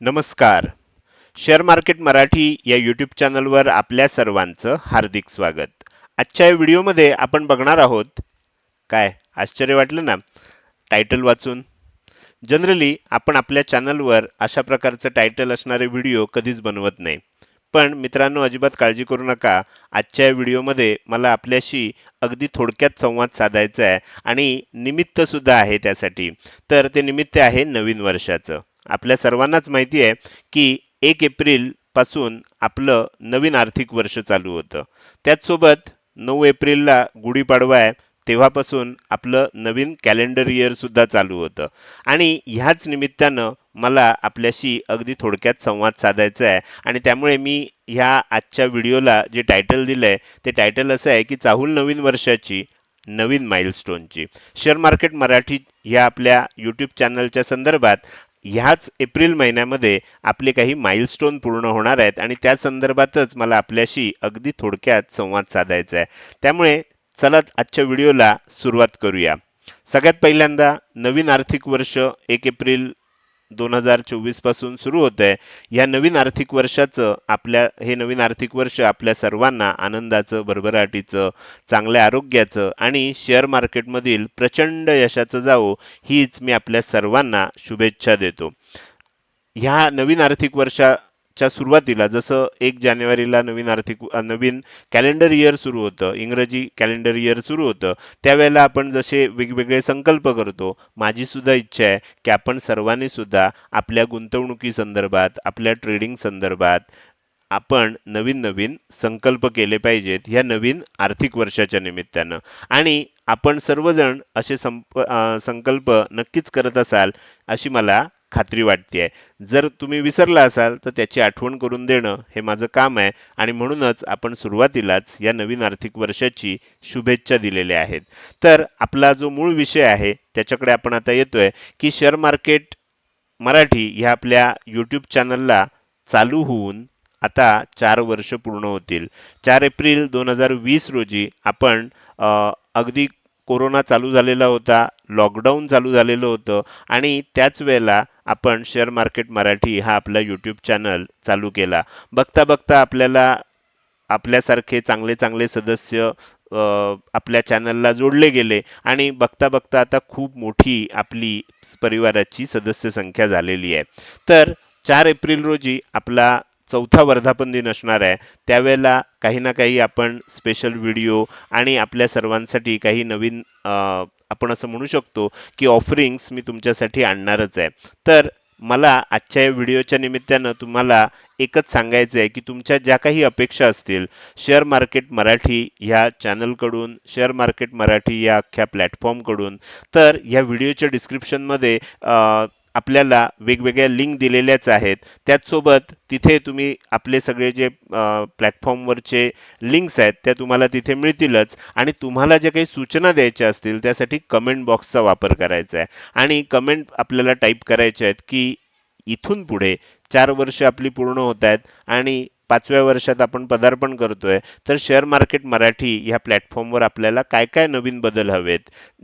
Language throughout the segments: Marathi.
नमस्कार. शेअर मार्केट मराठी या यूट्यूब चॅनलवर आपल्या सर्वांचं हार्दिक स्वागत. आजच्या या व्हिडिओमध्ये आपण बघणार आहोत काय आश्चर्य वाटलं ना? टायटल वाचून. जनरली आपण आपल्या चॅनलवर अशा प्रकारचं टायटल असणारे व्हिडिओ कधीच बनवत नाही. पण मित्रांनो अजिबात काळजी करू नका. आजच्या या व्हिडिओमध्ये मला आपल्याशी अगदी थोडक्यात संवाद साधायचा आहे आणि निमित्त सुद्धा आहे त्यासाठी. तर ते निमित्त आहे नवीन वर्षाचं. आपल्या सर्वांनाच माहिती आहे की एक एप्रिलपासून आपलं नवीन आर्थिक वर्ष चालू होतं. त्याचसोबत नऊ एप्रिलला गुढीपाडवा आहे तेव्हापासून आपलं नवीन कॅलेंडर इयर सुद्धा चालू होतं. आणि ह्याच निमित्तानं मला आपल्याशी अगदी थोडक्यात संवाद साधायचा आहे. आणि त्यामुळे मी ह्या आजच्या व्हिडिओला जे टायटल दिलंय ते टायटल असं आहे की चाहूल नवीन वर्षाची नवीन माइलस्टोनची शेअर मार्केट मराठी ह्या आपल्या यूट्यूब चॅनलच्या संदर्भात ह्याच एप्रिल महिन्यामध्ये आपले काही माइलस्टोन पूर्ण होणार आहेत आणि त्या संदर्भातच मला आपल्याशी अगदी थोडक्यात संवाद साधायचा आहे. त्यामुळे चला आजच्या व्हिडिओला सुरुवात करूया. सगळ्यात पहिल्यांदा नवीन आर्थिक वर्ष एक एप्रिल दोन हजार चोवीसपासून सुरू होत आहे या नवीन आर्थिक वर्षाचं आपल्या हे नवीन आर्थिक वर्ष आपल्या सर्वांना आनंदाचं भरभराटीचं चांगल्या आरोग्याचं आणि शेअर मार्केटमधील प्रचंड यशाचं जावो हीच मी आपल्या सर्वांना शुभेच्छा देतो. ह्या नवीन आर्थिक च्या सुरुवातीला जसं एक जानेवारीला नवीन आर्थिक नवीन कॅलेंडर इयर सुरू होतं इंग्रजी कॅलेंडर इयर सुरू होतं त्यावेळेला आपण जसे वेगवेगळे संकल्प करतो माझी सुद्धा इच्छा आहे की आपण सर्वांनी सुद्धा आपल्या गुंतवणुकी संदर्भात आपल्या ट्रेडिंग संदर्भात आपण नवीन नवीन संकल्प केले पाहिजेत ह्या नवीन आर्थिक वर्षाच्या निमित्तानं. आणि आपण सर्वजण असे संप संकल्प नक्कीच करत असाल अशी मला खात्री वाटते आहे जर तुम्ही विसरला असाल तर त्याची आठवण करून देणं हे माझं काम आहे आणि म्हणूनच आपण सुरुवातीलाच या नवीन आर्थिक वर्षाची शुभेच्छा दिलेल्या आहेत. तर आपला जो मूळ विषय आहे त्याच्याकडे आपण आता येतोय की शेअर मार्केट मराठी ह्या आपल्या यूट्यूब चॅनलला चालू होऊन आता चार वर्ष पूर्ण होतील. चार एप्रिल दोन हजार वीस रोजी आपण अगदी कोरोना चालू झालेला होता. लॉकडाऊन चालू झालेलं होतं. आणि त्याच वेळेला आपण शेअर मार्केट मराठी हा आपला यूट्यूब चॅनल चालू केला. बघता बघता आपल्याला आपल्यासारखे चांगले चांगले सदस्य आपल्या चॅनलला जोडले गेले. आणि बघता बघता आता खूप मोठी आपली परिवाराची सदस्य संख्या झालेली आहे. तर चार एप्रिल रोजी आपला चौथा वर्धापन दिन असणार आहे. त्यावेळेला काही ना काही आपण स्पेशल व्हिडिओ आणि आपल्या सर्वांसाठी काही नवीन आपण असं म्हणू शकतो की ऑफरिंग्स मी तुमच्यासाठी आणणारच आहे. तर मला आजच्या या व्हिडिओच्या निमित्तानं तुम्हाला एकच सांगायचं आहे की तुमच्या ज्या काही अपेक्षा असतील शेअर मार्केट मराठी ह्या चॅनलकडून शेअर मार्केट मराठी या अख्ख्या प्लॅटफॉर्मकडून तर ह्या व्हिडिओच्या डिस्क्रिप्शनमध्ये आपल्याला वेगवेगळ्या लिंक दिलेल्याच आहेत. त्याचसोबत तिथे तुम्ही आपले सगळे जे प्लॅटफॉर्मवरचे लिंक्स आहेत त्या तुम्हाला तिथे मिळतीलच. आणि तुम्हाला ज्या काही सूचना द्यायच्या असतील त्यासाठी कमेंट बॉक्सचा वापर करायचा आहे. आणि कमेंट आपल्याला टाईप करायच्या आहेत की इथून पुढे चार वर्ष आपली पूर्ण होत आहेत आणि पाचव्या वर्षात आपण पदार्पण करतोय तर शेअर मार्केट मराठी ह्या प्लॅटफॉर्मवर आपल्याला काय काय नवीन बदल हवेत?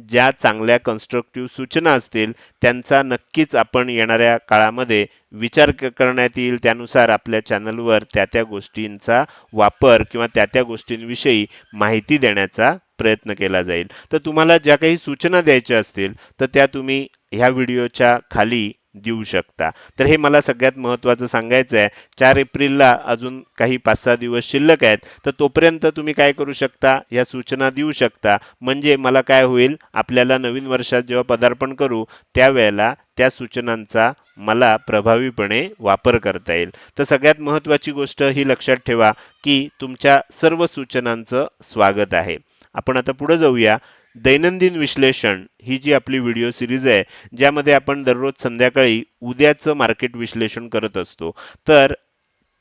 ज्या चांगल्या कन्स्ट्रक्टिव्ह सूचना असतील त्यांचा नक्कीच आपण येणाऱ्या काळामध्ये विचार करण्यात येईल. त्यानुसार आपल्या चॅनलवर त्या त्या गोष्टींचा वापर किंवा त्या त्या गोष्टींविषयी माहिती देण्याचा प्रयत्न केला जाईल. तर तुम्हाला ज्या काही सूचना द्यायच्या असतील तर त्या तुम्ही ह्या व्हिडिओच्या खाली देऊ शकता. तर हे मला सगळ्यात महत्त्वाचं सांगायचं आहे. चार एप्रिलला अजून काही पाच सहा दिवस शिल्लक आहेत. तर तोपर्यंत तुम्ही काय करू शकता? या सूचना देऊ शकता. म्हणजे मला काय होईल? आपल्याला नवीन वर्षात जेव्हा पदार्पण करू त्यावेळेला त्या सूचनांचा मला प्रभावीपणे वापर करता येईल. तर सगळ्यात महत्त्वाची गोष्ट ही लक्षात ठेवा की तुमच्या सर्व सूचनांचं स्वागत आहे. आपण आता पुढे जाऊया. दैनंदिन विश्लेषण ही जी आपली व्हिडिओ सिरीज आहे ज्यामध्ये आपण दररोज संध्याकाळी उद्याचं मार्केट विश्लेषण करत असतो. तर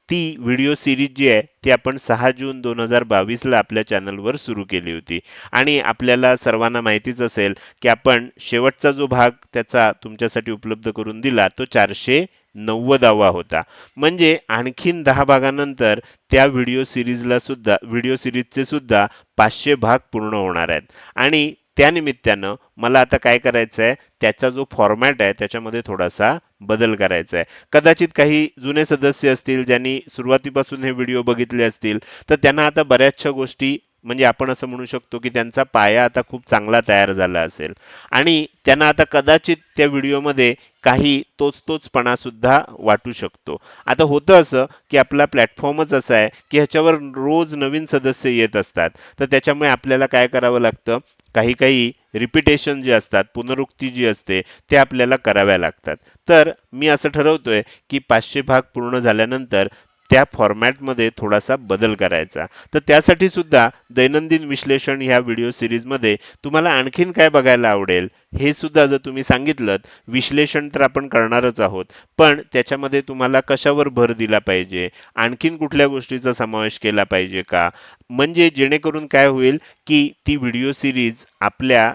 ती व्हिडिओ सिरीज जी आहे ती आपण सहा जून दोन हजार बावीसला आपल्या चॅनलवर सुरू केली होती. आणि आपल्याला सर्वांना माहितीच असेल की आपण शेवटचा जो भाग त्याचा तुमच्यासाठी उपलब्ध करून दिला तो चारशे नव्वदावा होता. म्हणजे आणखीन दहा भागानंतर त्या व्हिडिओ सिरीजला सुद्धा व्हिडिओ सिरीजचे सुद्धा पाचशे भाग पूर्ण होणार आहेत. आणि त्यानिमित्तानं मला आता काय करायचं आहे त्याचा जो फॉर्मॅट आहे त्याच्यामध्ये थोडासा बदल करायचा आहे कदाचित काही जुने सदस्य असतील ज्यांनी सुरुवातीपासून हे व्हिडिओ बघितले असतील तर त्यांना आता बऱ्याचशा गोष्टी म्हणजे आपण असं म्हणू शकतो की त्यांचा पाया आता खूप चांगला तयार झाला असेल. आणि त्यांना आता कदाचित त्या व्हिडिओमध्ये काही तोच तोचपणा सुद्धा वाटू शकतो. आता होतं असं की आपला प्लॅटफॉर्मच असा आहे की ह्याच्यावर रोज नवीन सदस्य येत असतात. तर त्याच्यामुळे आपल्याला काय करावं लागतं? काही काही रिपिटेशन जे असतात पुनरुक्ती जी असते ते आपल्याला कराव्या लागतात. तर मी असं ठरवतोय की पाचशे भाग पूर्ण झाल्यानंतर त्या फॉर्मॅटमध्ये थोडासा बदल करायचा. तर त्यासाठी सुद्धा दैनंदिन विश्लेषण ह्या व्हिडिओ सिरीजमध्ये तुम्हाला आणखीन काय बघायला आवडेल हे सुद्धा जर तुम्ही सांगितलं विश्लेषण तर आपण करणारच आहोत. पण त्याच्यामध्ये तुम्हाला कशावर भर दिला पाहिजे? आणखीन कुठल्या गोष्टीचा समावेश केला पाहिजे का? म्हणजे जेणेकरून काय होईल की ती व्हिडिओ सिरीज आपल्या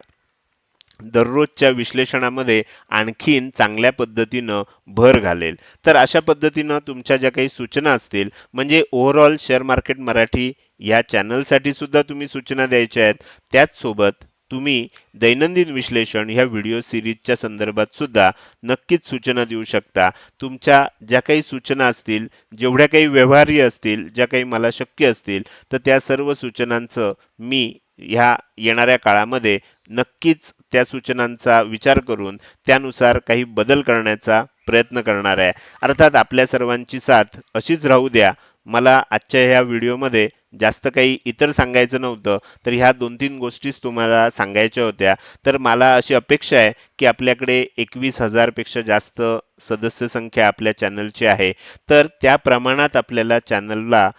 दररोजच्या विश्लेषणामध्ये आणखीन चांगल्या पद्धतीनं भर घालेल. तर अशा पद्धतीनं तुमच्या ज्या काही सूचना असतील म्हणजे ओव्हरऑल शेअर मार्केट मराठी या चॅनलसाठी सुद्धा तुम्ही सूचना द्यायच्या आहेत. त्याचसोबत तुम्ही दैनंदिन विश्लेषण ह्या व्हिडिओ सिरीजच्या संदर्भात सुद्धा नक्कीच सूचना देऊ शकता. तुमच्या ज्या काही सूचना असतील जेवढ्या काही व्यवहार्य असतील ज्या काही मला शक्य असतील तर त्या सर्व सूचनांचं मी ह्या येणाऱ्या काळामध्ये नक्कीच त्या सूचनांचा विचार करून त्यानुसार काही बदल करण्याचा प्रयत्न करणार आहे. अर्थात आपल्या सर्वांची साथ अशीच राहू द्या. मला आजच्या ह्या व्हिडिओमध्ये जास्त काही इतर सांगायचं नव्हतं तर ह्या दोन तीन गोष्टीच तुम्हाला सांगायच्या होत्या. तर मला अशी अपेक्षा आहे की आपल्याकडे एकवीस हजारपेक्षा जास्त सदस्य संख्या आपल्या चॅनलची आहे. तर त्या प्रमाणात आपल्याला चॅनलला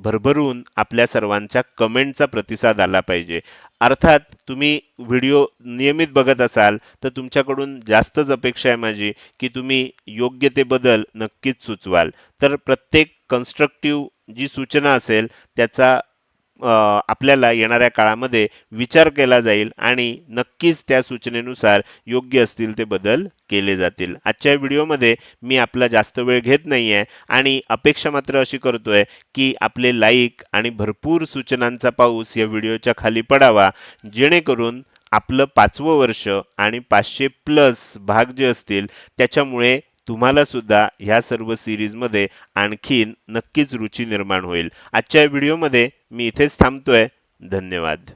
भरभरून आपल्या सर्वांच्या कमेंटचा प्रतिसाद आला पाहिजे. अर्थात तुम्ही व्हिडिओ नियमित बघत असाल तर तुमच्याकडून जास्तच अपेक्षा आहे माझी की तुम्ही योग्य ते बदल नक्कीच सुचवाल. तर प्रत्येक कन्स्ट्रक्टिव्ह जी सूचना असेल त्याचा आपल्याला येणाऱ्या काळामध्ये विचार केला जाईल आणि नक्कीच त्या सूचनेनुसार योग्य असतील ते बदल केले जातील. आजच्या व्हिडिओमध्ये मी आपला जास्त वेळ घेत नाही आहे आणि अपेक्षा मात्र अशी करतोय की आपले लाईक आणि भरपूर सूचनांचा पाऊस या व्हिडिओच्या खाली पडावा जेणेकरून आपलं पाचवं वर्ष आणि पाचशे प्लस भाग जे असतील त्याच्यामुळे तुम्हाला सुद्धा ह्या सर्व सिरीजमध्ये आणखीन नक्कीच रुची निर्माण होईल. आजच्या व्हिडिओमध्ये मी इथेच थांबतोय. धन्यवाद.